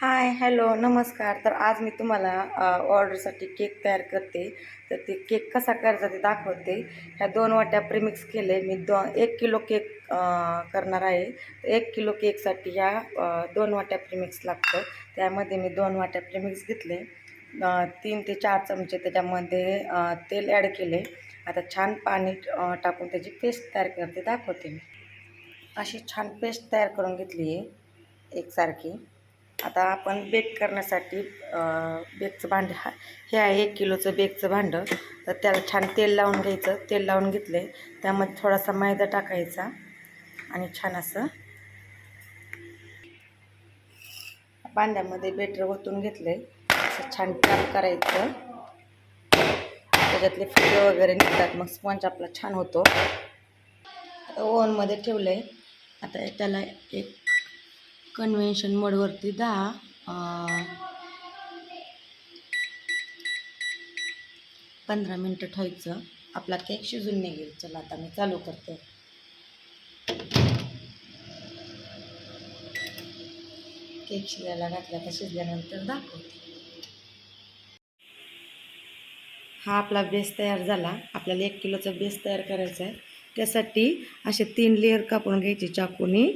Hi hello नमस्कार. तर आज मी तुम्हाला ऑर्डरसाठी केक तयार करते. तर ते केक कसा करायचा ते दाखवते. ह्या दोन वाट्या प्रिमिक्स केले. मी दो एक किलो केक करणार आहे. एक किलो केकसाठी ह्या दोन वाट्या प्रिमिक्स लागतं. त्यामध्ये मी दोन वाट्या प्रिमिक्स घेतले. तीन ते चार चमचे त्याच्यामध्ये तेल ॲड केले. आता छान पाणी टाकून त्याची पेस्ट तयार करते. दाखवते मी. अशी छान पेस्ट तयार करून घेतली आहे. एकसारखी. आता आपण बेक करण्यासाठी बेकचं भांडं हा हे आहे एक किलोचं बेकचं भांडं. तर त्याला छान तेल लावून घ्यायचं. तेल लावून घेतले त्यामध्ये थोडासा मैदा टाकायचा आणि छान असं भांड्यामध्ये बेटर ओतून घेतले असं छान टॅप करायचं. त्याच्यातले फुले वगैरे निघतात. मग स्पंज आपला छान होतो. ओव्हनमध्ये ठेवलं आहे आता त्याला एक कन्व्हेन्शन मोडवरती दहा. पंधरा मिनटं ठेवायचं. आपला केक शिजून निघेल. चला आता मी चालू करते. केक शिजायला घातला तर शिजल्यानंतर दाखवते. हा आपला बेस तयार झाला. आपल्याला एक किलोचा बेस तयार करायचा आहे त्यासाठी असे तीन लेअर कापून घ्यायचे चाकूनी.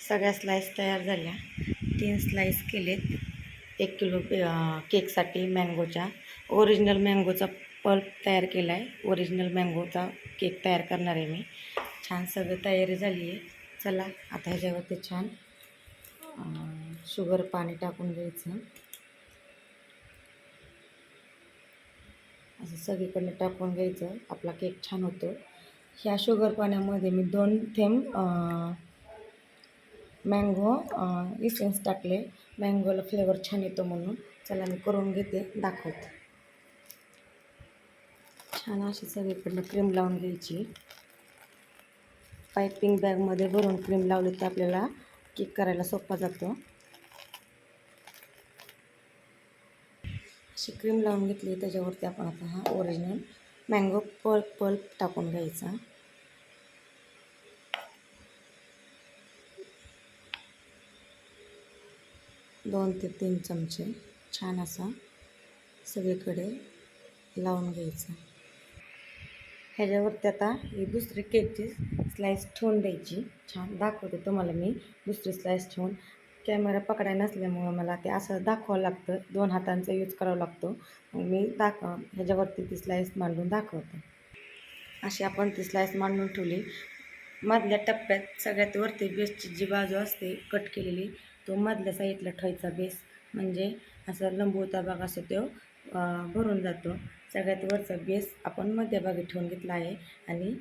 सगळ्या स्लाईस तयार झाल्या. तीन स्लाईस केलेत. एक किलो केकसाठी मँगोच्या. ओरिजिनल मँगोचा पल्प तयार केला आहे ओरिजिनल मँगोचा केक तयार करणार आहे मी. छान सगळं तयारी झाली आहे. चला आता ह्याच्यावरती छान शुगर पाणी टाकून घ्यायचं. असं सगळीकडनं टाकून घ्यायचं. आपला केक छान होतो. ह्या शुगर पाण्यामध्ये मी दोन थेंब मँगो इसेन्स टाकले. मँगोला फ्लेवर छान येतो म्हणून. चला मी करून घेते दाखवते. छान अशी सगळीकडनं क्रीम लावून घ्यायची. पायपिंग बॅगमध्ये भरून क्रीम लावली तर आपल्याला केक करायला सोपा जातो. अशी क्रीम लावून घेतली त्याच्यावरती आपण आता हा ओरिजिनल मँगो पल्प पल्प टाकून घ्यायचा. दोन ते तीन चमचे छान असा सगळीकडे लावून घ्यायचा. ह्याच्यावरती आता ही दुसरी केकची स्लाईस ठेवून द्यायची. छान दाखवते तुम्हाला मी दुसरी स्लाईस ठेवून. कॅमेरा पकडाय नसल्यामुळं मला ते असं दाखवावं लागतं. दोन हातांचा यूज करावा लागतो. मी दाखव ह्याच्यावरती ती स्लाईस मांडून दाखवते. अशी आपण ती स्लाईस मांडून ठेवली. मधल्या टप्प्यात सगळ्यात वरती बेस्टची जी बाजू असते कट केलेली तो मधल्या साईडला ठेवायचा बेस. म्हणजे असं लंबवता भाग असतो तो भरून जातो. सगळ्यात वरचा बेस आपण मध्यभागी ठेवून घेतला आहे आणि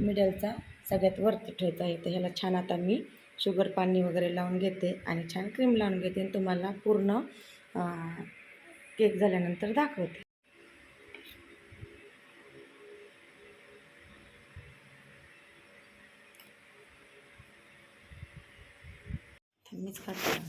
मिडलचा सगळ्यात वरती ठेवायचा आहे तर ह्याला छान आता मी शुगर पाणी वगैरे लावून घेते आणि छान क्रीम लावून घेते आणि तुम्हाला पूर्ण केक झाल्यानंतर दाखवते. मीच काढते